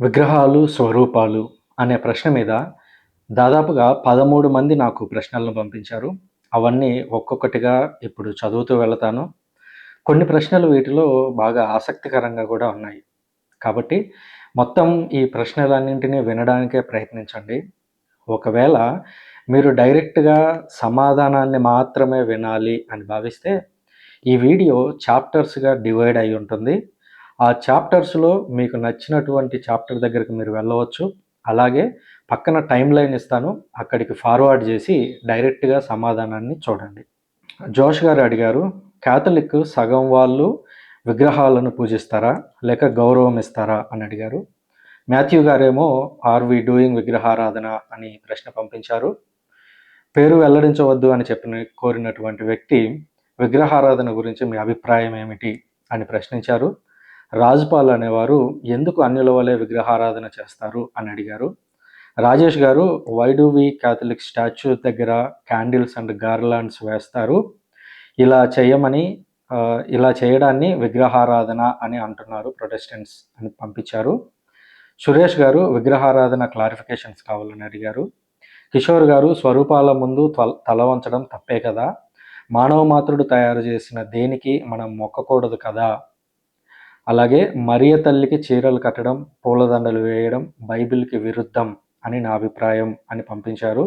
విగ్రహాలు స్వరూపాలు అనే ప్రశ్న మీద దాదాపుగా పదమూడు మంది నాకు ప్రశ్నలను పంపించారు. అవన్నీ ఒక్కొక్కటిగా ఇప్పుడు చదువుతూ వెళతాను. కొన్ని ప్రశ్నలు వీటిలో బాగా ఆసక్తికరంగా కూడా ఉన్నాయి. కాబట్టి మొత్తం ఈ ప్రశ్నలన్నింటినీ వినడానికే ప్రయత్నించండి. ఒకవేళ మీరు డైరెక్ట్గా సమాధానాన్ని మాత్రమే వినాలి అని భావిస్తే ఈ వీడియో చాప్టర్స్గా డివైడ్ అయి ఉంటుంది. ఆ చాప్టర్స్లో మీకు నచ్చినటువంటి చాప్టర్ దగ్గరికి మీరు వెళ్ళవచ్చు. అలాగే పక్కన టైం లైన్ ఇస్తాను. అక్కడికి ఫార్వర్డ్ చేసి డైరెక్ట్గా సమాధానాన్ని చూడండి. జోష్ గారు అడిగారు క్యాథలిక్ సగం వాళ్ళు విగ్రహాలను పూజిస్తారా? లేక గౌరవం ఇస్తారా? అని అడిగారు. మాథ్యూ గారేమో ఆర్ వి డూయింగ్ విగ్రహారాధన? అని ప్రశ్న పంపించారు. పేరు వెల్లడించవద్దు అని చెప్పిన కోరినటువంటి వ్యక్తి విగ్రహారాధన గురించి మీ అభిప్రాయం ఏమిటి? అని ప్రశ్నించారు. రాజ్పాల్ అనేవారు ఎందుకు అన్యుల వలె విగ్రహారాధన చేస్తారు అని అడిగారు. రాజేష్ గారు why do we Catholic statue దగ్గర క్యాండిల్స్ అండ్ గార్లాండ్స్ వేస్తారు. ఇలా చేయమని ఇలా చేయడాన్ని విగ్రహారాధన అని అంటున్నారు ప్రొటెస్టెంట్స్ అని పంపించారు. సురేష్ గారు విగ్రహారాధన క్లారిఫికేషన్స్ కావాలని అడిగారు. కిషోర్ గారు స్వరూపాల ముందు తల- తల వంచడం తప్పే కదా. మానవ మాతృడు తయారు చేసిన దేనికి మనం మొక్కకూడదు కదా. అలాగే మరియ తల్లికి చీరలు కట్టడం పూలదండలు వేయడం బైబిల్కి విరుద్ధం అని నా అభిప్రాయం అని పంపించారు.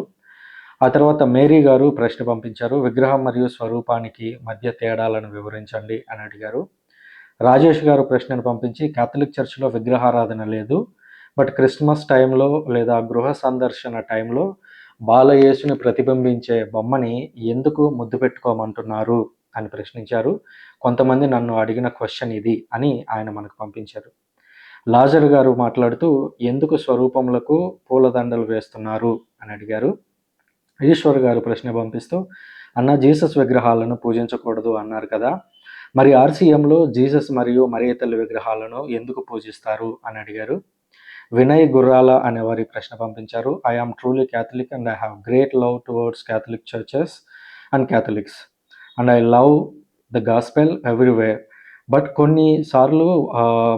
ఆ తర్వాత మేరీ గారు ప్రశ్న పంపించారు విగ్రహం మరియు స్వరూపానికి మధ్య తేడాలను వివరించండి అని అడిగారు. రాజేష్ గారు ప్రశ్నను పంపించి క్యాథలిక్ చర్చిలో విగ్రహారాధన లేదు బట్ క్రిస్మస్ టైంలో లేదా గృహ సందర్శన టైంలో బాలయేసుని ప్రతిబింబించే బొమ్మని ఎందుకు ముద్దు పెట్టుకోమంటున్నారు? అని ప్రశ్నించారు. కొంతమంది నన్ను అడిగిన క్వశ్చన్ ఇది అని ఆయన మనకు పంపించారు. లాజర్ గారు మాట్లాడుతూ ఎందుకు స్వరూపములకు పూలదండలు వేస్తున్నారు? అని అడిగారు. ఈశ్వర్ గారు ప్రశ్న పంపిస్తూ అన్న జీసస్ విగ్రహాలను పూజించకూడదు అన్నారు కదా. మరి ఆర్సీఎంలో జీసస్ మరియు మరియ విగ్రహాలను ఎందుకు పూజిస్తారు? అని అడిగారు. వినయ్ గుర్రాల అనే వారి ప్రశ్న పంపించారు. I am truly Catholic and I have great love towards Catholic churches and Catholics and I love the gospel everywhere but కొన్నిసార్లు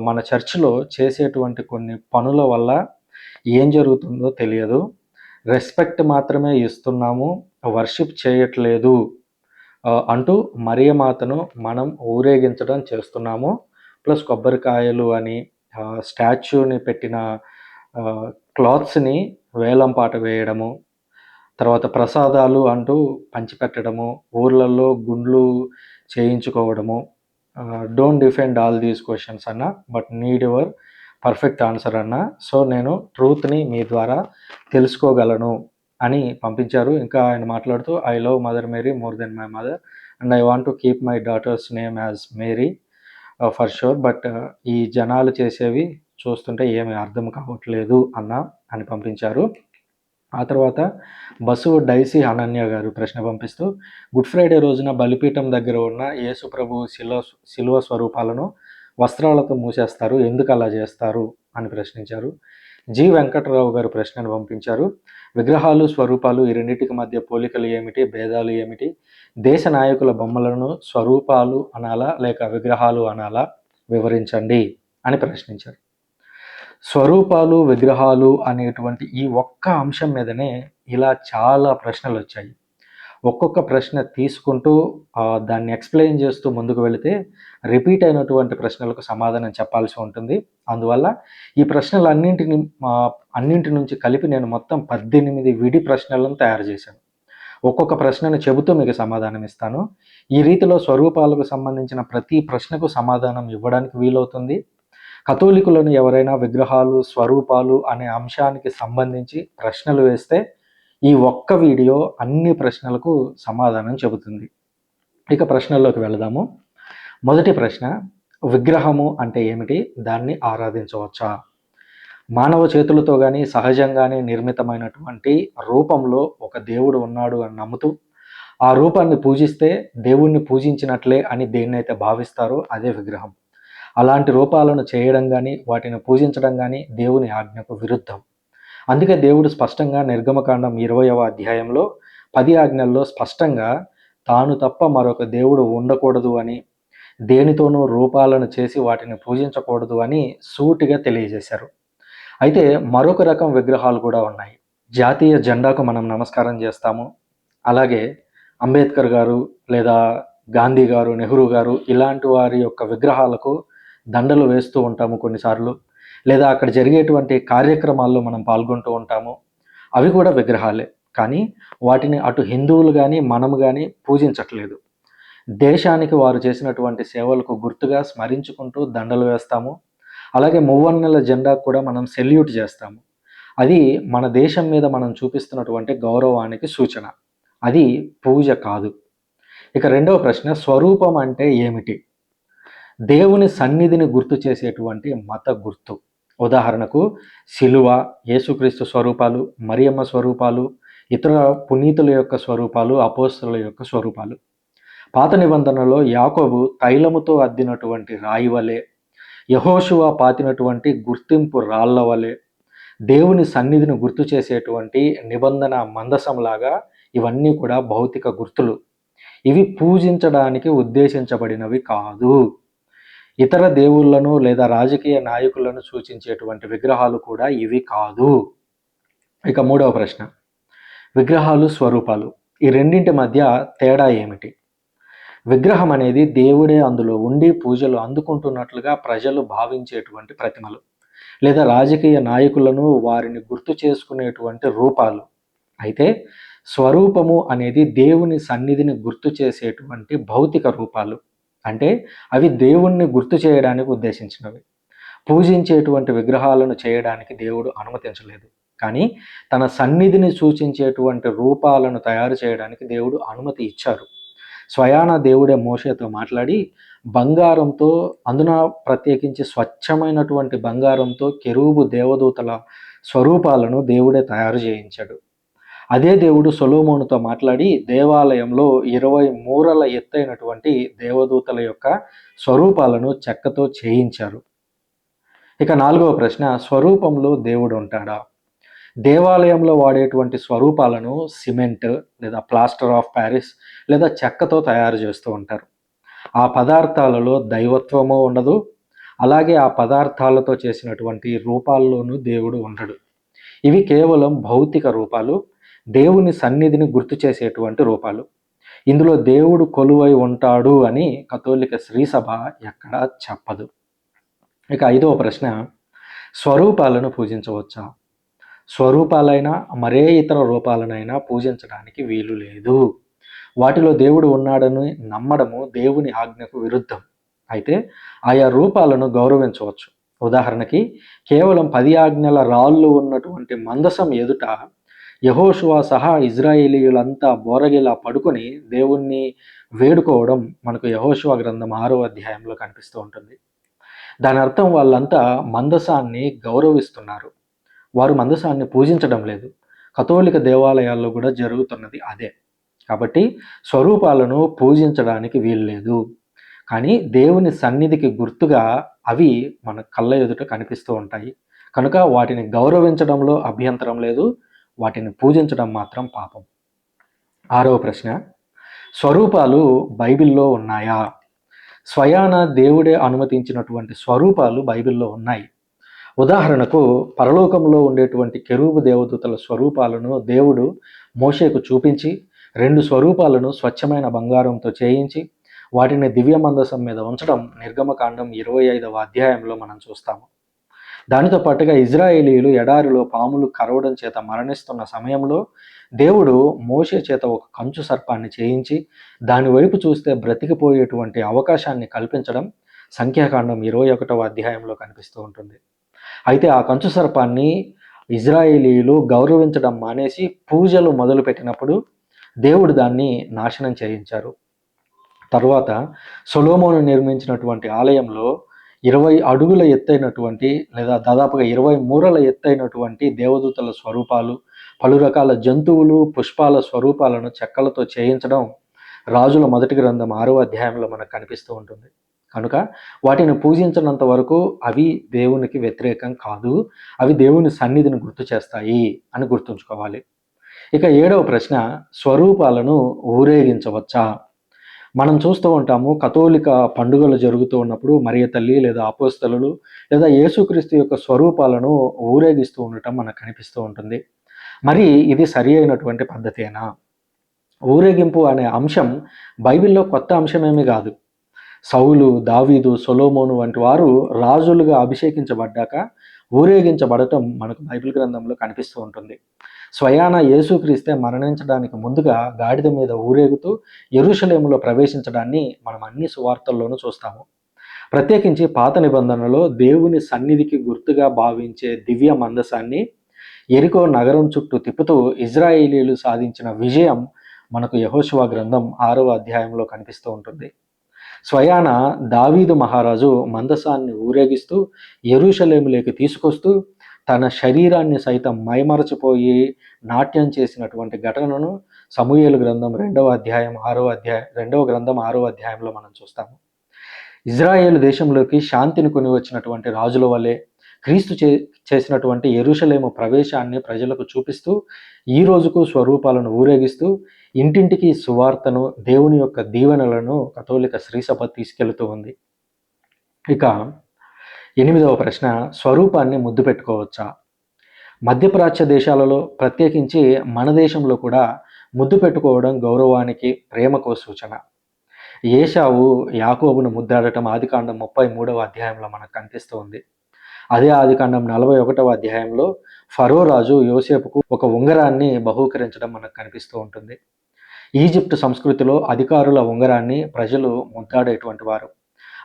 మన చర్చిలో చేసేటువంటి కొన్ని పనుల వల్ల ఏం జరుగుతుందో తెలియదు. రెస్పెక్ట్ మాత్రమే ఇస్తున్నాము. వర్షిప్ చేయట్లేదు. అంటూ అంటూ మరియమాతను మనం ఊరేగించడం చేస్తున్నాము. ప్లస్ కొబ్బరికాయలు అని స్టాచ్యూని పెట్టిన క్లాత్స్ని వేలం పాట వేయడము. తర్వాత ప్రసాదాలు అంటూ పంచిపెట్టడము ఊర్లలో గుండ్లు చేయించుకోవడము don't defend all these questions అన్న but need your perfect answer అన్న. సో నేను ట్రూత్ని మీ ద్వారా తెలుసుకోగలను అని పంపించారు. ఇంకా ఆయన మాట్లాడుతూ I love mother Mary more than my mother and I want to keep my daughter's name as Mary for sure but ఈ జనాలు చేసేవి చూస్తుంటే ఏమీ అర్థం కావట్లేదు అన్న అని పంపించారు. ఆ తర్వాత బసు డైసీ అనన్య గారు ప్రశ్న పంపిస్తూ గుడ్ ఫ్రైడే రోజున బలిపీఠం దగ్గర ఉన్న యేసుప్రభు శిల్వ శిలో శిలువ స్వరూపాలను వస్త్రాలతో మూసేస్తారు. ఎందుకు అలా చేస్తారు? అని ప్రశ్నించారు. జి. వెంకటరావు గారు ప్రశ్నను పంపించారు. విగ్రహాలు స్వరూపాలు ఈ రెండింటికి మధ్య పోలికలు ఏమిటి? భేదాలు ఏమిటి? దేశ నాయకుల బొమ్మలను స్వరూపాలు అనాలా లేక విగ్రహాలు అనాలా? వివరించండి. అని ప్రశ్నించారు. స్వరూపాలు విగ్రహాలు అనేటువంటి ఈ ఒక్క అంశం మీదనే ఇలా చాలా ప్రశ్నలు వచ్చాయి. ఒక్కొక్క ప్రశ్న తీసుకుంటూ దాన్ని ఎక్స్ప్లెయిన్ చేస్తూ ముందుకు వెళితే రిపీట్ అయినటువంటి ప్రశ్నలకు సమాధానం చెప్పాల్సి ఉంటుంది. అందువల్ల ఈ ప్రశ్నలు అన్నింటిని అన్నింటి నుంచి కలిపి నేను మొత్తం పద్దెనిమిది విడి ప్రశ్నలను తయారు చేశాను. ఒక్కొక్క ప్రశ్నను చెబుతూ మీకు సమాధానం ఇస్తాను. ఈ రీతిలో స్వరూపాలకు సంబంధించిన ప్రతి ప్రశ్నకు సమాధానం ఇవ్వడానికి వీలవుతుంది. కథోలికులను ఎవరైనా విగ్రహాలు స్వరూపాలు అనే అంశానికి సంబంధించి ప్రశ్నలు వేస్తే ఈ ఒక్క వీడియో అన్ని ప్రశ్నలకు సమాధానం చెబుతుంది. ఇక ప్రశ్నల్లోకి వెళదాము. మొదటి ప్రశ్న విగ్రహము అంటే ఏమిటి? దాన్ని ఆరాధించవచ్చా? మానవ చేతులతో కానీ సహజంగానే నిర్మితమైనటువంటి రూపంలో ఒక దేవుడు ఉన్నాడు అని నమ్ముతూ ఆ రూపాన్ని పూజిస్తే దేవుణ్ణి పూజించినట్లే అని దేన్నైతే భావిస్తారో అదే విగ్రహం. అలాంటి రూపాలను చేయడం కానీ వాటిని పూజించడం కానీ దేవుని ఆజ్ఞకు విరుద్ధం. అందుకే దేవుడు స్పష్టంగా నిర్గమకాండం ఇరవయవ అధ్యాయంలో పది ఆజ్ఞల్లో స్పష్టంగా తాను తప్ప మరొక దేవుడు ఉండకూడదు అని దేనితోనూ రూపాలను చేసి వాటిని పూజించకూడదు అని సూటిగా తెలియజేశారు. అయితే మరొక రకం విగ్రహాలు కూడా ఉన్నాయి. జాతీయ జెండాకు మనం నమస్కారం చేస్తాము. అలాగే అంబేద్కర్ గారు లేదా గాంధీ గారు నెహ్రూ గారు ఇలాంటి వారి యొక్క విగ్రహాలకు దండలు వేస్తూ ఉంటాము కొన్నిసార్లు. లేదా అక్కడ జరిగేటువంటి కార్యక్రమాల్లో మనం పాల్గొంటూ ఉంటాము. అవి కూడా విగ్రహాలే. కానీ వాటిని అటు హిందువులు కానీ మనము కానీ పూజించట్లేదు. దేశానికి వారు చేసినటువంటి సేవలకు గుర్తుగా స్మరించుకుంటూ దండలు వేస్తాము. అలాగే మువ్వన్నెల జెండా కూడా మనం సెల్యూట్ చేస్తాము. అది మన దేశం మీద మనం చూపిస్తున్నటువంటి గౌరవానికి సూచన. అది పూజ కాదు. ఇక రెండవ ప్రశ్న స్వరూపం అంటే ఏమిటి? దేవుని సన్నిధిని గుర్తు చేసేటువంటి మత గుర్తు. ఉదాహరణకు శిలువ యేసుక్రీస్తు స్వరూపాలు మరియమ్మ స్వరూపాలు ఇతర పునీతుల యొక్క స్వరూపాలు అపోస్తుల యొక్క స్వరూపాలు. పాత నిబంధనలో యాకోబు తైలముతో అద్దినటువంటి రాయి వలె యహోశువ పాతినటువంటి గుర్తింపు రాళ్ళ వలె దేవుని సన్నిధిని గుర్తు చేసేటువంటి నిబంధన మందసంలాగా ఇవన్నీ కూడా భౌతిక గుర్తులు. ఇవి పూజించడానికి ఉద్దేశించబడినవి కాదు. ఇతర దేవుళ్ళను లేదా రాజకీయ నాయకులను సూచించేటువంటి విగ్రహాలు కూడా ఇవి కాదు. ఇక మూడవ ప్రశ్న. విగ్రహాలు స్వరూపాలు. ఈ రెండింటి మధ్య తేడా ఏమిటి? విగ్రహం అనేది దేవుడే అందులో ఉండి పూజలు అందుకుంటున్నట్లుగా ప్రజలు భావించేటువంటి ప్రతిమలు లేదా రాజకీయ నాయకులను వారిని గుర్తు చేసుకునేటువంటి రూపాలు. అయితే స్వరూపము అనేది దేవుని సన్నిధిని గుర్తు చేసేటువంటి భౌతిక రూపాలు. అంటే అవి దేవుణ్ణి గుర్తు చేయడానికి ఉద్దేశించినవి. పూజించేటువంటి విగ్రహాలను చేయడానికి దేవుడు అనుమతించలేదు. కానీ తన సన్నిధిని సూచించేటువంటి రూపాలను తయారు చేయడానికి దేవుడు అనుమతి ఇచ్చారు. స్వయాన దేవుడే మోషేతో మాట్లాడి బంగారంతో అందున ప్రత్యేకించి స్వచ్ఛమైనటువంటి బంగారంతో కెరూబు దేవదూతల స్వరూపాలను దేవుడే తయారు చేయించాడు. అదే దేవుడు సొలోమోనుతో మాట్లాడి దేవాలయంలో ఇరవై మూరల ఎత్తైనటువంటి దేవదూతల యొక్క స్వరూపాలను చెక్కతో చేయించారు. ఇక నాలుగవ ప్రశ్న స్వరూపంలో దేవుడు ఉంటాడా? దేవాలయంలో వాడేటువంటి స్వరూపాలను సిమెంట్ లేదా ప్లాస్టర్ ఆఫ్ ప్యారిస్ లేదా చెక్కతో తయారు చేస్తూ ఉంటారు. ఆ పదార్థాలలో దైవత్వము ఉండదు అలాగే ఆ పదార్థాలతో చేసినటువంటి రూపాల్లోనూ దేవుడు ఉండడు. ఇవి కేవలం భౌతిక రూపాలు దేవుని సన్నిధిని గుర్తు చేసేటువంటి రూపాలు. ఇందులో దేవుడు కొలువై ఉంటాడు అని కథోలిక శ్రీసభ ఎక్కడా చెప్పదు. ఇక ఐదవ ప్రశ్న స్వరూపాలను పూజించవచ్చా? స్వరూపాలైనా మరే ఇతర రూపాలనైనా పూజించడానికి వీలు లేదు. వాటిలో దేవుడు ఉన్నాడని నమ్మడము దేవుని ఆజ్ఞకు విరుద్ధం. అయితే ఆయా రూపాలను గౌరవించవచ్చు. ఉదాహరణకి కేవలం పది ఆజ్ఞల రాళ్ళు ఉన్నటువంటి మందసం ఎదుట యహోషువా సహా ఇజ్రాయేలీయులంతా బోరగిలా పడుకొని దేవుణ్ణి వేడుకోవడం మనకు యహోషువా గ్రంథం ఆరో అధ్యాయంలో కనిపిస్తూ ఉంటుంది. దాని అర్థం వాళ్ళంతా మందసాన్ని గౌరవిస్తున్నారు. వారు మందసాన్ని పూజించడం లేదు. కథోలిక దేవాలయాల్లో కూడా జరుగుతున్నది అదే. కాబట్టి స్వరూపాలను పూజించడానికి వీల్లేదు కానీ దేవుని సన్నిధికి గుర్తుగా అవి మన కళ్ళ ఎదుట కనిపిస్తూ ఉంటాయి. కనుక వాటిని గౌరవించడంలో అభ్యంతరం లేదు. వాటిని పూజించడం మాత్రం పాపం. ఆరవ ప్రశ్న స్వరూపాలు బైబిల్లో ఉన్నాయా? స్వయాన దేవుడే అనుమతించినటువంటి స్వరూపాలు బైబిల్లో ఉన్నాయి. ఉదాహరణకు పరలోకంలో ఉండేటువంటి కెరూబు దేవదూతల స్వరూపాలను దేవుడు మోషేకు చూపించి రెండు స్వరూపాలను స్వచ్ఛమైన బంగారంతో చేయించి వాటిని దివ్య మందసం మీద ఉంచడం నిర్గమకాండం ఇరవై ఐదవ అధ్యాయంలో మనం చూస్తాము. దానితో పాటుగా ఇజ్రాయేలీలు ఎడారిలో పాములు కరవడం చేత మరణిస్తున్న సమయంలో దేవుడు మోషే చేత ఒక కంచు సర్పాన్ని చేయించి దాని వైపు చూస్తే బ్రతికిపోయేటువంటి అవకాశాన్ని కల్పించడం సంఖ్యాకాండం ఇరవై ఒకటవ అధ్యాయంలో కనిపిస్తూ ఉంటుంది. అయితే ఆ కంచు సర్పాన్ని ఇజ్రాయేలీలు గౌరవించడం మానేసి పూజలు మొదలుపెట్టినప్పుడు దేవుడు దాన్ని నాశనం చేయించారు. తర్వాత సొలోమోను నిర్మించినటువంటి ఆలయంలో ఇరవై అడుగుల ఎత్తైనటువంటి లేదా దాదాపుగా ఇరవై మూరల ఎత్తైనటువంటి దేవదూతల స్వరూపాలు పలు రకాల జంతువులు పుష్పాల స్వరూపాలను చెక్కలతో చేయించడం రాజుల మొదటి గ్రంథం ఆరో అధ్యాయంలో మనకు కనిపిస్తూ ఉంటుంది. కనుక వాటిని పూజించినంత వరకు అవి దేవునికి వ్యతిరేకం కాదు అవి దేవుని సన్నిధిని గుర్తు చేస్తాయి అని గుర్తుంచుకోవాలి. ఇక ఏడవ ప్రశ్న స్వరూపాలను ఊరేగించవచ్చా? మనం చూస్తూ ఉంటాము కథోలిక పండుగలు జరుగుతూ ఉన్నప్పుడు మరియ తల్లి లేదా అపోస్తలు లేదా యేసుక్రీస్తు యొక్క స్వరూపాలను ఊరేగిస్తూ ఉండటం మనకు కనిపిస్తూ ఉంటుంది. మరి ఇది సరి అయినటువంటి పద్ధతేనా? ఊరేగింపు అనే అంశం బైబిల్లో కొత్త అంశమేమీ కాదు. సౌలు దావీదు సొలోమోను వంటి వారు రాజులుగా అభిషేకించబడ్డాక ఊరేగించబడటం మనకు బైబిల్ గ్రంథంలో కనిపిస్తూ ఉంటుంది. స్వయాన యేసుక్రీస్తే మరణించడానికి ముందుగా గాడిద మీద ఊరేగుతూ ఎరుషలేములో ప్రవేశించడాన్ని మనం అన్ని సువార్తల్లోనూ చూస్తాము. ప్రత్యేకించి పాత నిబంధనలో దేవుని సన్నిధికి గుర్తుగా భావించే దివ్య మందసాన్ని ఎరికో నగరం చుట్టూ తిప్పుతూ ఇజ్రాయేలీలు సాధించిన విజయం మనకు యహోశివా గ్రంథం ఆరవ అధ్యాయంలో కనిపిస్తూ ఉంటుంది. స్వయాన దావీదు మహారాజు మందసాన్ని ఊరేగిస్తూ ఎరుషలేములోకి తీసుకొస్తూ తన శరీరాన్ని సైతం మైమరచిపోయి నాట్యం చేసినటువంటి ఘటనను సమూహేలు గ్రంథం రెండవ అధ్యాయం ఆరో అధ్యాయం రెండవ గ్రంథం ఆరో అధ్యాయంలో మనం చూస్తాము. ఇజ్రాయేల్ దేశంలోకి శాంతిని కొని వచ్చినటువంటి రాజుల వలె క్రీస్తు చే చేసినటువంటి ఎరుషలేము ప్రవేశాన్ని ప్రజలకు చూపిస్తూ ఈ రోజుకు స్వరూపాలను ఊరేగిస్తూ ఇంటింటికి సువార్తను దేవుని యొక్క దీవెనలను కథోలిక శ్రీసభ తీసుకెళ్తూ ఉంది. ఇక ఎనిమిదవ ప్రశ్న స్వరూపాన్ని ముద్దు పెట్టుకోవచ్చా? మధ్యప్రాచ్య దేశాలలో ప్రత్యేకించి మన దేశంలో కూడా ముద్దు పెట్టుకోవడం గౌరవానికి ప్రేమకు సూచన. ఏషావు యాకోబును ముద్దాడటం ఆదికాండం ముప్పై మూడవ అధ్యాయంలో మనకు కనిపిస్తూ ఉంది అదే ఆదికాండం నలభై ఒకటవ అధ్యాయంలో ఫరో రాజు యోసేపుకు ఒక ఉంగరాన్ని బహూకరించడం మనకు కనిపిస్తూ ఉంటుంది. ఈజిప్ట్ సంస్కృతిలో అధికారుల ఉంగరాన్ని ప్రజలు ముద్దాడేటువంటి వారు.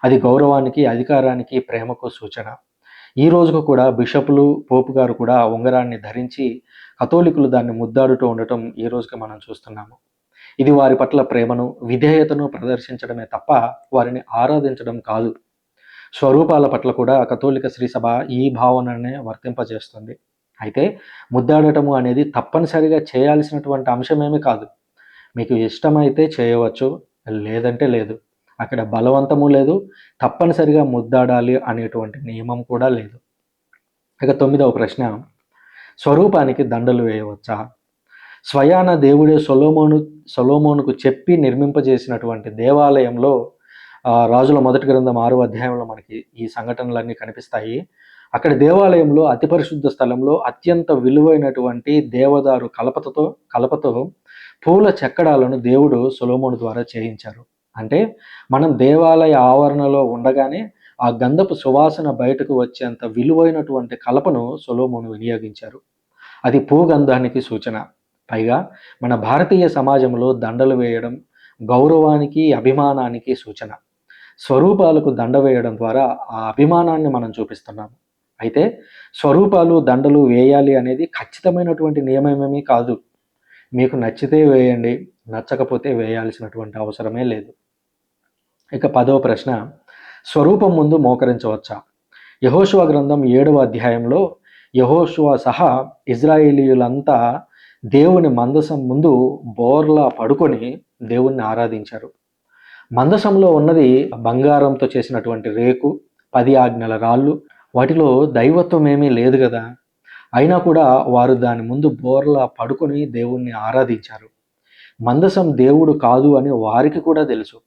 అది గౌరవానికి అధికారానికి ప్రేమకు సూచన. ఈ రోజుకు కూడా బిషపులు పోపు గారు కూడా ఉంగరాన్ని ధరించి కథోలికులు దాన్ని ముద్దాడుతూ ఉండటం ఈ రోజుకి మనం చూస్తున్నాము. ఇది వారి పట్ల ప్రేమను విధేయతను ప్రదర్శించడమే తప్ప వారిని ఆరాధించడం కాదు. స్వరూపాల పట్ల కూడా కథోలిక శ్రీసభ ఈ భావననే వర్తింపజేస్తుంది. అయితే ముద్దాడటము అనేది తప్పనిసరిగా చేయాల్సినటువంటి అంశమేమి కాదు. మీకు ఇష్టమైతే చేయవచ్చు లేదంటే లేదు. అక్కడ బలవంతము లేదు తప్పనిసరిగా ముద్దాడాలి అనేటువంటి నియమం కూడా లేదు. ఇక తొమ్మిదవ ప్రశ్న స్వరూపానికి దండలు వేయవచ్చా? స్వయాన దేవుడే సొలోమోను సొలోమోనుకు చెప్పి నిర్మింపజేసినటువంటి దేవాలయంలో రాజుల మొదటి గ్రంథం ఆరో అధ్యాయంలో మనకి ఈ సంఘటనలన్నీ కనిపిస్తాయి. అక్కడ దేవాలయంలో అతి పరిశుద్ధ స్థలంలో అత్యంత విలువైనటువంటి దేవదారు కలపతతో కలపతో పూల చెక్కడాలను దేవుడు సొలోమోను ద్వారా చేయించారు. అంటే మనం దేవాలయ ఆవరణలో ఉండగానే ఆ గంధపు సువాసన బయటకు వచ్చేంత విలువైనటువంటి కలపను సొలోమోను వినియోగించారు. అది పూగంధానికి సూచన. పైగా మన భారతీయ సమాజంలో దండలు వేయడం గౌరవానికి అభిమానానికి సూచన. స్వరూపాలకు దండ వేయడం ద్వారా ఆ అభిమానాన్ని మనం చూపిస్తున్నాము. అయితే స్వరూపాలు దండలు వేయాలి అనేది ఖచ్చితమైనటువంటి నియమమేమీ కాదు. మీకు నచ్చితే వేయండి నచ్చకపోతే వేయాల్సినటువంటి అవసరమే లేదు. ఇక పదవ ప్రశ్న. స్వరూపం ముందు మోకరించవచ్చా? యహోశువ గ్రంథం ఏడవ అధ్యాయంలో యహోశువ సహా ఇజ్రాయేలీయులంతా దేవుని మందసం ముందు బోర్లా పడుకొని దేవుణ్ణి ఆరాధించారు. మందసంలో ఉన్నది బంగారంతో చేసినటువంటి రేకు పది ఆజ్ఞల రాళ్ళు వాటిలో దైవత్వం ఏమీ లేదు కదా అయినా కూడా వారు దాని ముందు బోర్లా పడుకొని దేవుణ్ణి ఆరాధించారు. మందసం దేవుడు కాదు అని వారికి కూడా తెలుసు.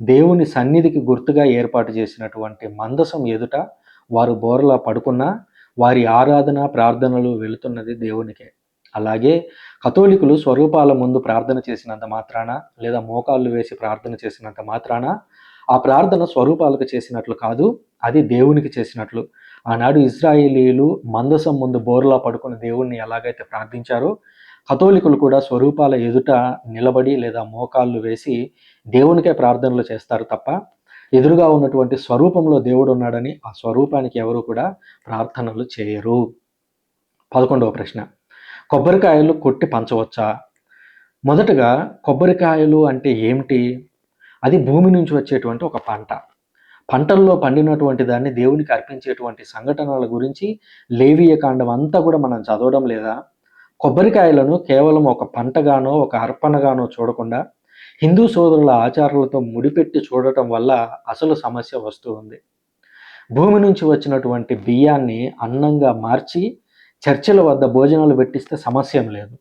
దేవుని సన్నిధికి గుర్తుగా ఏర్పాటు చేసినటువంటి మందసం ఎదుట వారు బోర్లా పడుకున్నా వారి ఆరాధన ప్రార్థనలు వెళుతున్నది దేవునికే. అలాగే కథోలికులు స్వరూపాల ముందు ప్రార్థన చేసినంత మాత్రాన లేదా మోకాళ్ళు వేసి ప్రార్థన చేసినంత మాత్రాన ఆ ప్రార్థన స్వరూపాలకు చేసినట్లు కాదు అది దేవునికి చేసినట్లు. ఆనాడు ఇజ్రాయేలీలు మందసం ముందు బోర్లా పడుకుని దేవుణ్ణి ఎలాగైతే ప్రార్థించారో కథోలికులు కూడా స్వరూపాల ఎదుట నిలబడి లేదా మోకాళ్ళు వేసి దేవునికే ప్రార్థనలు చేస్తారు తప్ప ఎదురుగా ఉన్నటువంటి స్వరూపంలో దేవుడు ఉన్నాడని ఆ స్వరూపానికి ఎవరు కూడా ప్రార్థనలు చేయరు. పదకొండవ ప్రశ్న. కొబ్బరికాయలు కొట్టి పంచవచ్చా? మొదటగా కొబ్బరికాయలు అంటే ఏమిటి? అది భూమి నుంచి వచ్చేటువంటి ఒక పంట. పంటల్లో పండినటువంటి దాన్ని దేవునికి అర్పించేటువంటి సంఘటనల గురించి లేవీయ కాండం అంతా కూడా మనం చదవడం లేదా? కొబ్బరికాయలను కేవలం ఒక పంటగానో ఒక అర్పణగానో చూడకుండా హిందూ సోదరుల ఆచారాలతో ముడిపెట్టి చూడటం వల్ల అసలు సమస్య వస్తూ ఉంది. భూమి నుంచి వచ్చినటువంటి బియ్యాన్ని అన్నంగా మార్చి చర్చిల వద్ద భోజనాలు పెట్టిస్తే సమస్య లేదు.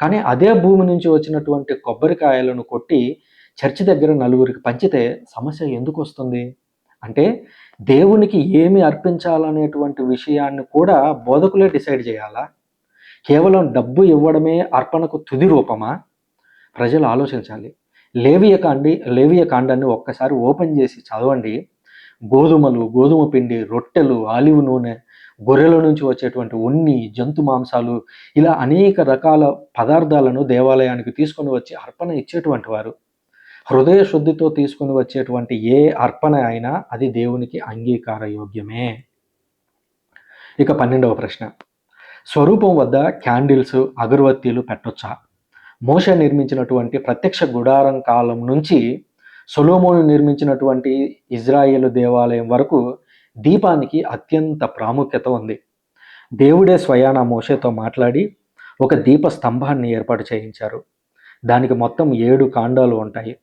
కానీ అదే భూమి నుంచి వచ్చినటువంటి కొబ్బరికాయలను కొట్టి చర్చి దగ్గర నలుగురికి పంచితే సమస్య ఎందుకు వస్తుంది? అంటే దేవునికి ఏమి అర్పించాలనేటువంటి విషయాన్ని కూడా బోధకులే డిసైడ్ చేయాలా? కేవలం డబ్బు ఇవ్వడమే అర్పణకు తుది రూపమా? ప్రజలు ఆలోచించాలి. లేవియ కాండి లేవియ కాండాన్ని ఒక్కసారి ఓపెన్ చేసి చదవండి. గోధుమలు గోధుమ పిండి రొట్టెలు ఆలివ్ నూనె గొర్రెల నుంచి వచ్చేటువంటి ఉన్ని జంతు మాంసాలు ఇలా అనేక రకాల పదార్థాలను దేవాలయానికి తీసుకొని వచ్చి అర్పణ ఇచ్చేటువంటి వారు. హృదయ శుద్ధితో తీసుకొని వచ్చేటువంటి ఏ అర్పణ అయినా అది దేవునికి అంగీకార యోగ్యమే. ఇక పన్నెండవ ప్రశ్న. స్వరూపం వద్ద క్యాండిల్స్ అగరవత్తీలు పెట్టొచ్చా? మోష నిర్మించినటువంటి ప్రత్యక్ష గుడారం కాలం నుంచి సొలోమోను నిర్మించినటువంటి ఇజ్రాయేల్ దేవాలయం వరకు దీపానికి అత్యంత ప్రాముఖ్యత ఉంది. దేవుడే స్వయాన మోషతో మాట్లాడి ఒక దీప స్తంభాన్ని ఏర్పాటు చేయించారు. దానికి మొత్తం ఏడు కాండాలు ఉంటాయి.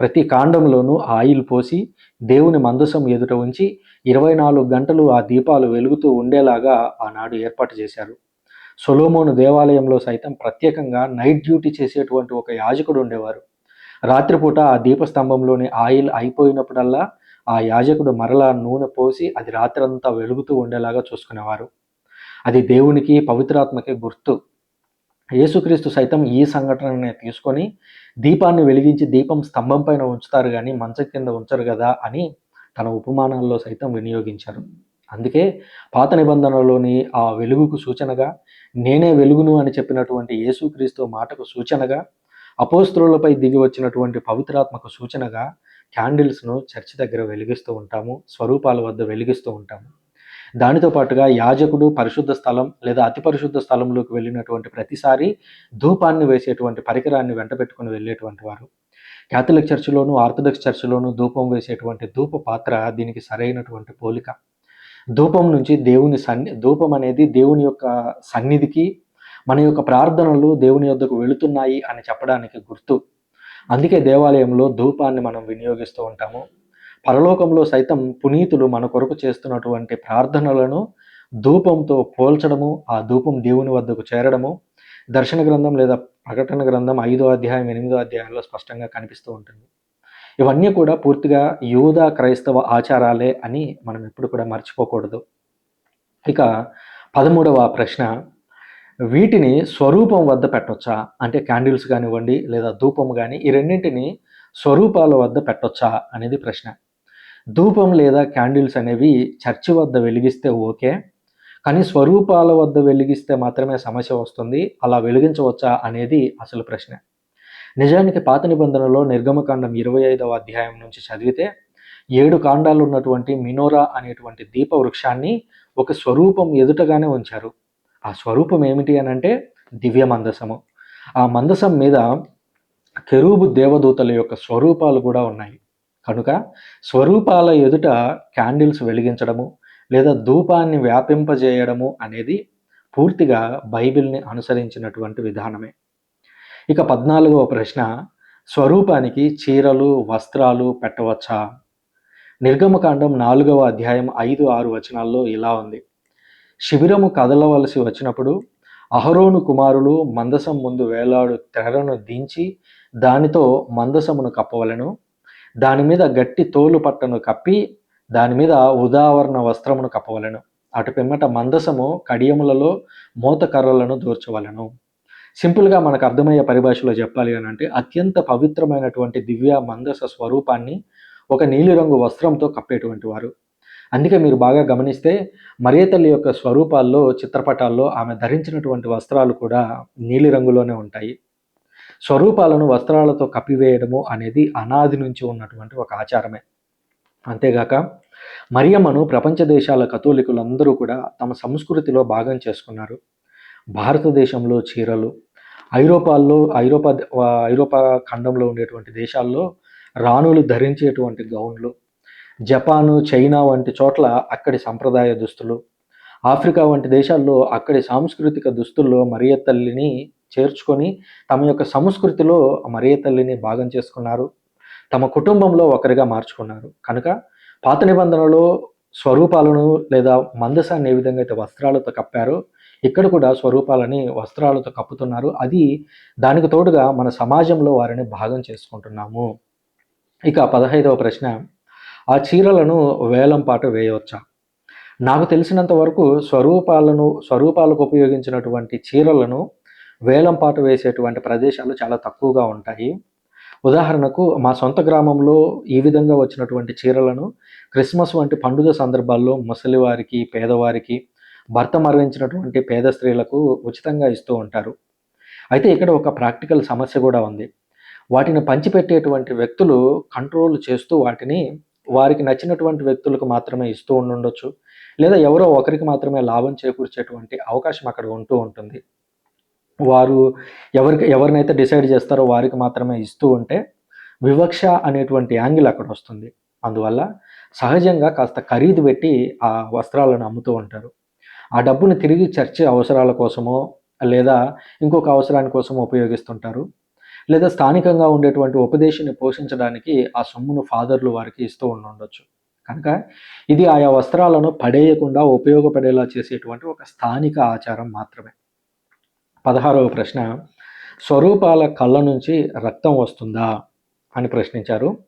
ప్రతి కాండంలోనూ ఆయిల్ పోసి దేవుని మందసం ఎదుట ఉంచి ఇరవై నాలుగు గంటలు ఆ దీపాలు వెలుగుతూ ఉండేలాగా ఆనాడు ఏర్పాటు చేశారు. సొలోమోను దేవాలయంలో సైతం ప్రత్యేకంగా నైట్ డ్యూటీ చేసేటువంటి ఒక యాజకుడు ఉండేవారు. రాత్రిపూట ఆ దీపస్తంభంలోని ఆయిల్ అయిపోయినప్పుడల్లా ఆ యాజకుడు మరలా నూనె పోసి అది రాత్రంతా వెలుగుతూ ఉండేలాగా చూసుకునేవారు. అది దేవునికి పవిత్రాత్మకి గుర్తు. యేసుక్రీస్తు సైతం ఈ సంఘటనని తీసుకొని దీపాన్ని వెలిగించి దీపం స్తంభం పైన ఉంచుతారు కానీ మంచం కింద ఉంచరు కదా అని తన ఉపమానాల్లో సైతం వినియోగించారు. అందుకే పాత నిబంధనలోని ఆ వెలుగుకు సూచనగా నేనే వెలుగును అని చెప్పినటువంటి యేసుక్రీస్తు మాటకు సూచనగా అపోస్త్రులపై దిగి వచ్చినటువంటి పవిత్రాత్మకు సూచనగా క్యాండిల్స్ను చర్చి దగ్గర వెలిగిస్తూ ఉంటాము స్వరూపాల వద్ద వెలిగిస్తూ ఉంటాము. దానితో పాటుగా యాజకుడు పరిశుద్ధ స్థలం లేదా అతి పరిశుద్ధ స్థలంలోకి వెళ్ళినటువంటి ప్రతిసారి ధూపాన్ని వేసేటువంటి పరికరాన్ని వెంట పెట్టుకుని వెళ్ళేటువంటి వారు. క్యాథలిక్ చర్చిలోను ఆర్థడాక్స్ చర్చిలోను ధూపం వేసేటువంటి ధూప పాత్ర దీనికి సరైనటువంటి పోలిక. ధూపం నుంచి దేవుని సన్ని ధూపం అనేది దేవుని యొక్క సన్నిధికి మన యొక్క ప్రార్థనలు దేవుని యొద్దకు వెళుతున్నాయి అని చెప్పడానికి గుర్తు. అందుకే దేవాలయంలో ధూపాన్ని మనం వినియోగిస్తూ ఉంటాము. పరలోకంలో సైతం పునీతులు మన కొరకు చేస్తున్నటువంటి ప్రార్థనలను ధూపంతో పోల్చడము ఆ ధూపం దేవుని వద్దకు చేరడము దర్శన గ్రంథం లేదా ప్రకటన గ్రంథం ఐదో అధ్యాయం ఎనిమిదో అధ్యాయంలో స్పష్టంగా కనిపిస్తూ ఉంటుంది. ఇవన్నీ కూడా పూర్తిగా యూద క్రైస్తవ ఆచారాలే అని మనం ఎప్పుడు కూడా మర్చిపోకూడదు. ఇక పదమూడవ ప్రశ్న వీటిని స్వరూపం వద్ద పెట్టొచ్చా? అంటే క్యాండిల్స్ కానివ్వండి లేదా ధూపం కానీ ఈ రెండింటిని స్వరూపాల వద్ద పెట్టొచ్చా అనేది ప్రశ్న. ధూపం లేదా క్యాండిల్స్ అనేవి చర్చి వద్ద వెలిగిస్తే ఓకే కానీ స్వరూపాల వద్ద వెలిగిస్తే మాత్రమే సమస్య వస్తుంది. అలా వెలిగించవచ్చా అనేది అసలు ప్రశ్న. నిజానికి పాత నిబంధనలో నిర్గమకాండం ఇరవై ఐదవ అధ్యాయం నుంచి చదివితే ఏడు కాండాలు ఉన్నటువంటి మినోరా అనేటువంటి దీప వృక్షాన్ని ఒక స్వరూపం ఎదుటగానే ఉంచారు. ఆ స్వరూపం ఏమిటి అని అంటే దివ్య మందసము. ఆ మందసం మీద కెరూబు దేవదూతల యొక్క స్వరూపాలు కూడా ఉన్నాయి. కనుక స్వరూపాల ఎదుట క్యాండిల్స్ వెలిగించడము లేదా ధూపాన్ని వ్యాపింపజేయడము అనేది పూర్తిగా బైబిల్ని అనుసరించినటువంటి విధానమే. ఇక పద్నాలుగవ ప్రశ్న స్వరూపానికి చీరలు వస్త్రాలు పెట్టవచ్చా? నిర్గమకాండం నాలుగవ అధ్యాయం ఐదు ఆరు వచనాల్లో ఇలా ఉంది. శిబిరము కదలవలసి వచ్చినప్పుడు అహరోను కుమారులు మందసం ముందు వేలాడు తెరను దించి దానితో మందసమును కప్పవలను. దాని మీద గట్టి తోలు పట్టను కప్పి దాని మీద ఉదావరణ వస్త్రమును కప్పవలను. అటు పిమ్మట మందసము కడియములలో మూత కర్రలను దూర్చవలను. సింపుల్గా మనకు అర్థమయ్యే పరిభాషలో చెప్పాలి అని అంటే అత్యంత పవిత్రమైనటువంటి దివ్య మందస స్వరూపాన్ని ఒక నీలిరంగు వస్త్రంతో కప్పేటువంటి వారు. అందుకే మీరు బాగా గమనిస్తే మరియతల్లి యొక్క స్వరూపాల్లో చిత్రపటాల్లో ఆమె ధరించినటువంటి వస్త్రాలు కూడా నీలిరంగులోనే ఉంటాయి. స్వరూపాలను వస్త్రాలతో కప్పివేయడము అనేది అనాది నుంచి ఉన్నటువంటి ఒక ఆచారమే. అంతేగాక మరియమ్మను ప్రపంచ దేశాల కథోలికులందరూ కూడా తమ సంస్కృతిలో భాగం చేసుకున్నారు. భారతదేశంలో చీరలు ఐరోపాల్లో ఐరోపా ఐరోపా ఖండంలో ఉండేటువంటి దేశాల్లో రాణులు ధరించేటువంటి గౌన్లు జపాను చైనా వంటి చోట్ల అక్కడి సంప్రదాయ దుస్తులు ఆఫ్రికా వంటి దేశాల్లో అక్కడి సాంస్కృతిక దుస్తుల్లో మరియ తల్లిని చేర్చుకొని తమ యొక్క సంస్కృతిలో మరియ తల్లిని భాగం చేసుకున్నారు. తమ కుటుంబంలో ఒకరిగా మార్చుకున్నారు. కనుక పాత నిబంధనలో స్వరూపాలను లేదా మందసాన్ని ఏ విధంగా అయితే వస్త్రాలతో కప్పారో ఇక్కడ కూడా స్వరూపాలని వస్త్రాలతో కప్పుతున్నారు. అది దానికి తోడుగా మన సమాజంలో వారిని భాగం చేసుకుంటున్నాము. ఇక పదహైదవ ప్రశ్న. ఆ చీరలను వేలం పాట వేయవచ్చా? నాకు తెలిసినంత వరకు స్వరూపాలను స్వరూపాలకు ఉపయోగించినటువంటి చీరలను వేలం పాట వేసేటువంటి ప్రదేశాలు చాలా తక్కువగా ఉంటాయి. ఉదాహరణకు మా సొంత గ్రామంలో ఈ విధంగా వచ్చినటువంటి చీరలను క్రిస్మస్ వంటి పండుగ సందర్భాల్లో ముసలివారికి పేదవారికి భర్త మరణించినటువంటి పేద స్త్రీలకు ఉచితంగా ఇస్తూ ఉంటారు. అయితే ఇక్కడ ఒక ప్రాక్టికల్ సమస్య కూడా ఉంది. వాటిని పంచిపెట్టేటువంటి వ్యక్తులు కంట్రోల్ చేస్తూ వాటిని వారికి నచ్చినటువంటి వ్యక్తులకు మాత్రమే ఇస్తూ ఉండొచ్చు లేదా ఎవరో ఒకరికి మాత్రమే లాభం చేకూర్చేటువంటి అవకాశం అక్కడ ఉంటూ ఉంటుంది. వారు ఎవరికి ఎవరినైతే డిసైడ్ చేస్తారో వారికి మాత్రమే ఇస్తూ ఉంటే వివక్ష అనేటువంటి యాంగిల్ అక్కడ వస్తుంది. అందువల్ల సహజంగా కాస్త ఖరీదు పెట్టి ఆ వస్త్రాలను అమ్ముతూ ఉంటారు. ఆ డబ్బును తిరిగి చర్చ్ అవసరాల కోసమో లేదా ఇంకొక అవసరాని కోసం ఉపయోగిస్తుంటారు. లేదా స్థానికంగా ఉండేటువంటి ఉపదేశాన్ని పోషించడానికి ఆ సొమ్మును ఫాదర్లు వారికి ఇస్తూ ఉండొచ్చు. కనుక ఇది ఆయా వస్త్రాలను పడేయకుండా ఉపయోగపడేలా చేసేటువంటి ఒక స్థానిక ఆచారం మాత్రమే. పదహారవ ప్రశ్న స్వరూపాల కళ్ళ నుంచి రక్తం వస్తుందా అని ప్రశ్నించారు.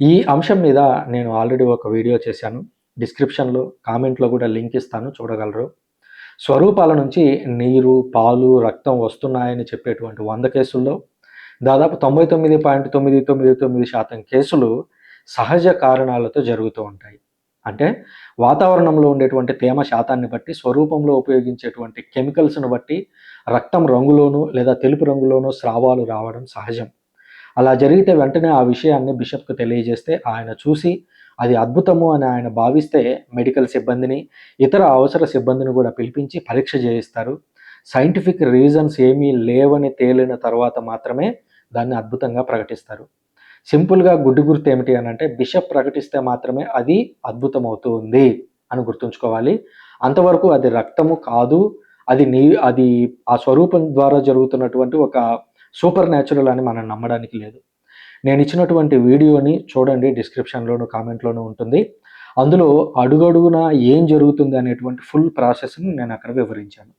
ఈ అంశం మీద నేను ఆల్రెడీ ఒక వీడియో చేశాను. డిస్క్రిప్షన్లో కామెంట్లో కూడా లింక్ ఇస్తాను చూడగలరు. స్వరూపాల నుంచి నీరు పాలు రక్తం వస్తున్నాయని చెప్పేటువంటి వంద కేసుల్లో దాదాపు తొంభై తొమ్మిది పాయింట్ తొమ్మిది తొమ్మిది తొమ్మిది శాతం కేసులు సహజ కారణాలతో జరుగుతూ ఉంటాయి. అంటే వాతావరణంలో ఉండేటువంటి తేమ శాతాన్ని బట్టి స్వరూపంలో ఉపయోగించేటువంటి కెమికల్స్ను బట్టి రక్తం రంగులోనూ లేదా తెలుపు రంగులోనూ స్రావాలు రావడం సహజం. అలా జరిగితే వెంటనే ఆ విషయాన్ని బిషప్కు తెలియజేస్తే ఆయన చూసి అది అద్భుతము అని ఆయన భావిస్తే మెడికల్ సిబ్బందిని ఇతర అవసర సిబ్బందిని కూడా పిలిపించి పరీక్ష చేయిస్తారు. సైంటిఫిక్ రీజన్స్ ఏమీ లేవని తేలిన తర్వాత మాత్రమే దాన్ని అద్భుతంగా ప్రకటిస్తారు. సింపుల్గా గుడ్డు గుర్తు ఏమిటి అని అంటే బిషప్ ప్రకటిస్తే మాత్రమే అది అద్భుతం అవుతుంది అని గుర్తుంచుకోవాలి. అంతవరకు అది రక్తము కాదు అది నీ అది ఆ స్వరూపం ద్వారా జరుగుతున్నటువంటి ఒక సూపర్ న్యాచురల్ అని మనం నమ్మడానికి లేదు. నేను ఇచ్చినటువంటి వీడియోని చూడండి డిస్క్రిప్షన్లోను కామెంట్లోనూ ఉంటుంది. అందులో అడుగడుగున ఏం జరుగుతుంది అనేటువంటి ఫుల్ ప్రాసెస్ని నేను అక్కడ వివరించాను.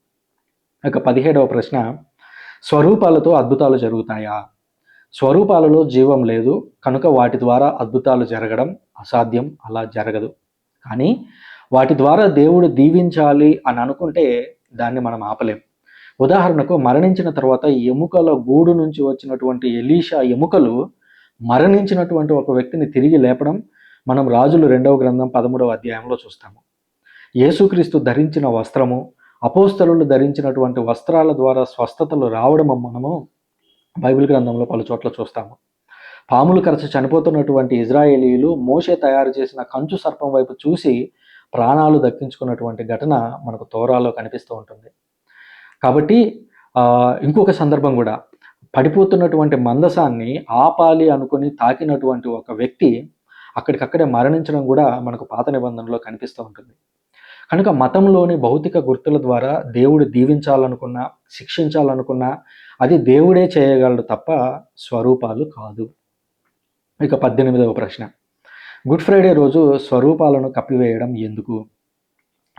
ఇక పదిహేడవ ప్రశ్న స్వరూపాలతో అద్భుతాలు జరుగుతాయా? స్వరూపాలలో జీవం లేదు కనుక వాటి ద్వారా అద్భుతాలు జరగడం అసాధ్యం అలా జరగదు. కానీ వాటి ద్వారా దేవుడు దీవించాలి అని అనుకుంటే దాన్ని మనం ఆపలేం. ఉదాహరణకు మరణించిన తర్వాత ఎముకల గూడు నుంచి వచ్చినటువంటి ఎలీషా ఎముకలు మరణించినటువంటి ఒక వ్యక్తిని తిరిగి లేపడం మనం రాజులు రెండవ గ్రంథం పదమూడవ అధ్యాయంలో చూస్తాము. యేసుక్రీస్తు ధరించిన వస్త్రము అపోస్తలు ధరించినటువంటి వస్త్రాల ద్వారా స్వస్థతలు రావడం మనము బైబిల్ గ్రంథంలో పలు చోట్ల చూస్తాము. పాములు కరచి చనిపోతున్నటువంటి ఇజ్రాయేలీలు మోషే తయారు చేసిన కంచు సర్పం వైపు చూసి ప్రాణాలు దక్కించుకున్నటువంటి ఘటన మనకు తోరాలో కనిపిస్తూ ఉంటుంది. కాబట్టి ఇంకొక సందర్భం కూడా. పడిపోతున్నటువంటి మందసాన్ని ఆపాలి అనుకుని తాకినటువంటి ఒక వ్యక్తి అక్కడికక్కడే మరణించడం కూడా మనకు పాత నిబంధనలో కనిపిస్తూ ఉంటుంది. కనుక మతంలోని భౌతిక గుర్తుల ద్వారా దేవుడు దీవించాలనుకున్నా శిక్షించాలనుకున్నా అది దేవుడే చేయగలడు తప్ప స్వరూపాలు కాదు. ఇక పద్దెనిమిదవ ప్రశ్న. గుడ్ ఫ్రైడే రోజు స్వరూపాలను కప్పివేయడం ఎందుకు?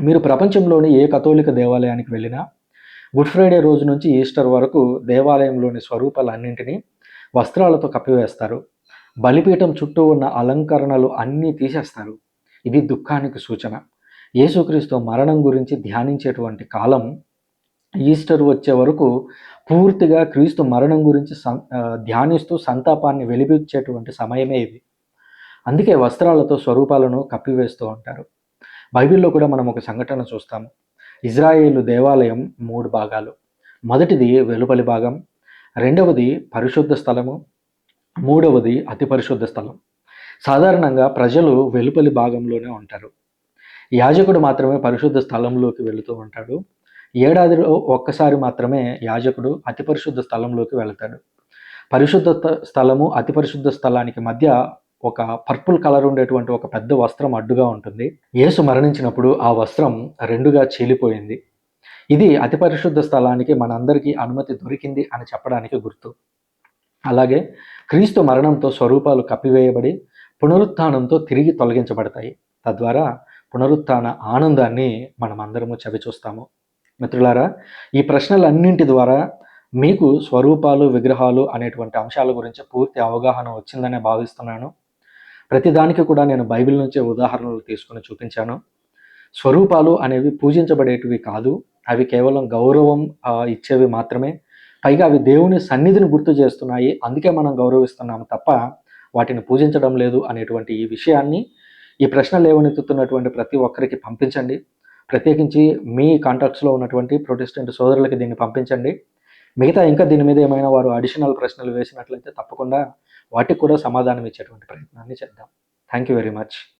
మీరు ప్రపంచంలోని ఏ కథోలిక దేవాలయానికి వెళ్ళినా గుడ్ ఫ్రైడే రోజు నుంచి ఈస్టర్ వరకు దేవాలయంలోని స్వరూపాలన్నింటినీ వస్త్రాలతో కప్పివేస్తారు. బలిపీఠం చుట్టూ ఉన్న అలంకరణలు అన్నీ తీసేస్తారు. ఇది దుఃఖానికి సూచన. యేసుక్రీస్తు మరణం గురించి ధ్యానించేటువంటి కాలం ఈస్టర్ వచ్చే వరకు పూర్తిగా క్రీస్తు మరణం గురించి ధ్యానిస్తూ సంతాపాన్ని వెలిపించేటువంటి సమయమే ఇది. అందుకే వస్త్రాలతో స్వరూపాలను కప్పివేస్తూ ఉంటారు. బైబిల్లో కూడా మనం ఒక సంఘటన చూస్తాము ఇజ్రాయేలు దేవాలయం మూడు భాగాలు. మొదటిది వెలుపలి భాగం రెండవది పరిశుద్ధ స్థలము మూడవది అతి పరిశుద్ధ స్థలం. సాధారణంగా ప్రజలు వెలుపలి భాగంలోనే ఉంటారు. యాజకుడు మాత్రమే పరిశుద్ధ స్థలంలోకి వెళుతూ ఉంటాడు. ఏడాదిలో ఒక్కసారి మాత్రమే యాజకుడు అతి పరిశుద్ధ స్థలంలోకి వెళతాడు. పరిశుద్ధ స్థలము అతి పరిశుద్ధ స్థలానికి మధ్య ఒక పర్పుల్ కలర్ ఉండేటువంటి ఒక పెద్ద వస్త్రం అడ్డుగా ఉంటుంది. యేసు మరణించినప్పుడు ఆ వస్త్రం రెండుగా చీలిపోయింది. ఇది అతి పరిశుద్ధ స్థలానికి మనందరికీ అనుమతి దొరికింది అని చెప్పడానికి గుర్తు. అలాగే క్రీస్తు మరణంతో స్వరూపాలు కప్పివేయబడి పునరుత్నంతో తిరిగి తొలగించబడతాయి. తద్వారా పునరుత్న ఆనందాన్ని మనం అందరము చవి చూస్తాము మిత్రులారా ఈ ప్రశ్నలన్నింటి ద్వారా మీకు స్వరూపాలు విగ్రహాలు అనేటువంటి అంశాల గురించి పూర్తి అవగాహన వచ్చిందనే భావిస్తున్నాను. ప్రతిదానికి కూడా నేను బైబిల్ నుంచే ఉదాహరణలు తీసుకుని చూపించాను. స్వరూపాలు అనేవి పూజించబడేటివి కాదు. అవి కేవలం గౌరవం ఇచ్చేవి మాత్రమే. పైగా అవి దేవుని సన్నిధిని గుర్తు చేస్తున్నాయి. అందుకే మనం గౌరవిస్తున్నాము తప్ప వాటిని పూజించడం లేదు అనేటువంటి ఈ విషయాన్ని ఈ ప్రశ్న లేవనెత్తుతున్నటువంటి ప్రతి ఒక్కరికి పంపించండి. ప్రత్యేకించి మీ కాంటాక్ట్స్లో ఉన్నటువంటి ప్రొటెస్టెంట్ సోదరులకి దీన్ని పంపించండి. మిగతా ఇంకా దీని మీద ఏమైనా వారు అడిషనల్ ప్రశ్నలు వేసినట్లయితే తప్పకుండా వాటికి కూడా సమాధానం ఇచ్చేటువంటి ప్రయత్నాన్ని చేద్దాం. Thank you very much